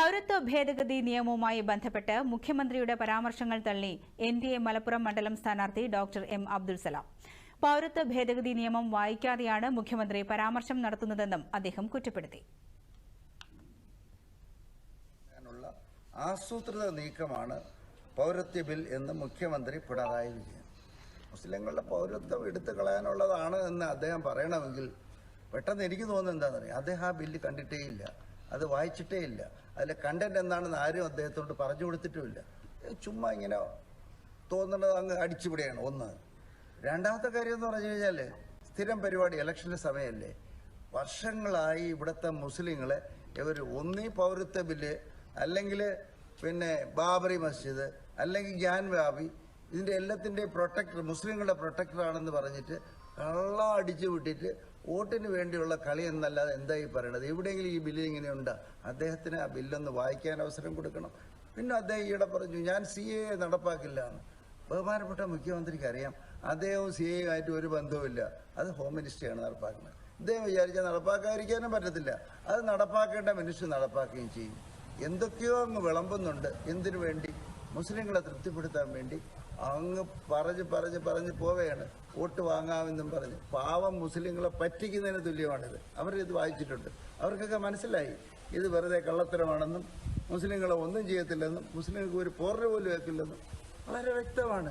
പൗരത്വ ഭേദഗതി നിയമവുമായി ബന്ധപ്പെട്ട് മുഖ്യമന്ത്രിയുടെ പരാമർശങ്ങൾ തള്ളി എൻ ഡി എ മലപ്പുറം മണ്ഡലം സ്ഥാനാർത്ഥി ഡോക്ടർ എം അബ്ദുൽ സലാം. പൌരത്വ ഭേദഗതി നിയമം വായിക്കാതെയാണ് മുഖ്യമന്ത്രി പരാമർശം നടത്തുന്നതെന്നും അദ്ദേഹം കുറ്റപ്പെടുത്തി. ആസൂത്രിത നീക്കമാണ് പൗരത്വ ബിൽ എന്ന് മുഖ്യമന്ത്രി പിണറായി വിജയൻ. മുസ്ലിങ്ങളുടെ പൗരത്വം എടുത്തു കളയാനുള്ളതാണ് എന്ന് അദ്ദേഹം പറയണമെങ്കിൽ പെട്ടെന്ന് എനിക്ക് തോന്നുന്നത് എന്താണെന്നറിയാം? അദ്ദേഹം ആ ബില്ല് കണ്ടിട്ടേ അത് വായിച്ചിട്ടേ ഇല്ല. അതിലെ കണ്ടന്റ് എന്താണെന്ന് ആരും അദ്ദേഹത്തോട് പറഞ്ഞു കൊടുത്തിട്ടുമില്ല. ചുമ്മാ ഇങ്ങനെ തോന്നുന്നത് അങ്ങ് അടിച്ചുപിടിയാണ്. ഒന്ന്. രണ്ടാമത്തെ കാര്യം എന്ന് പറഞ്ഞു കഴിഞ്ഞാൽ സ്ഥിരം പരിപാടി ഇലക്ഷന്റെ സമയമല്ലേ വർഷങ്ങളായി ഇവിടുത്തെ മുസ്ലിങ്ങളെ ഇവർ ഒന്നീ പൗരത്വ ബില്ല് അല്ലെങ്കിൽ പിന്നെ ബാബറി മസ്ജിദ് അല്ലെങ്കിൽ വ്യാപി ഇതിന്റെ എല്ലാത്തിന്റെയും പ്രൊട്ടക്ടർ മുസ്ലിങ്ങളുടെ പ്രൊട്ടക്ടറാണെന്ന് പറഞ്ഞിട്ട് കള്ള അടിച്ചു വിട്ടിട്ട് വോട്ടിന് വേണ്ടിയുള്ള കളി എന്നല്ലാതെ എന്തായി പറയണത്? എവിടെയെങ്കിലും ഈ ബില്ല് ഇങ്ങനെയുണ്ട്? അദ്ദേഹത്തിന് ആ ബില്ലൊന്ന് വായിക്കാൻ അവസരം കൊടുക്കണം. പിന്നെ അദ്ദേഹം ഈയിടെ പറഞ്ഞു ഞാൻ സി എ നടപ്പാക്കില്ല ബഹുമാനപ്പെട്ട മുഖ്യമന്ത്രിക്ക് അറിയാം അദ്ദേഹവും സി എയുമായിട്ട് ഒരു ബന്ധവുമില്ല. അത് ഹോം മിനിസ്റ്ററിയാണ് നടപ്പാക്കുന്നത്. ഇദ്ദേഹം വിചാരിച്ചാൽ നടപ്പാക്കാതിരിക്കാനും പറ്റത്തില്ല. അത് നടപ്പാക്കേണ്ട മിനിസ്റ്റർ നടപ്പാക്കുകയും ചെയ്യും. എന്തൊക്കെയോ അങ്ങ് വിളമ്പുന്നുണ്ട്. എന്തിനു വേണ്ടി? മുസ്ലിങ്ങളെ തൃപ്തിപ്പെടുത്താൻ വേണ്ടി അങ്ങ് പറഞ്ഞ് പറഞ്ഞ് പറഞ്ഞ് പോവുകയാണ്. വോട്ട് വാങ്ങാമെന്നും പറഞ്ഞ്. പാവം മുസ്ലിങ്ങളെ പറ്റിക്കുന്നതിന് തുല്യമാണിത്. അവരിത് വായിച്ചിട്ടുണ്ട്. അവർക്കൊക്കെ മനസ്സിലായി. ഇത് വെറുതെ കള്ളത്തരമാണെന്നും മുസ്ലിങ്ങളെ ഒന്നും ചെയ്യത്തില്ലെന്നും മുസ്ലിങ്ങൾക്ക് ഒരു പോറിന് പോലും വെക്കില്ലെന്നും വളരെ വ്യക്തമാണ്.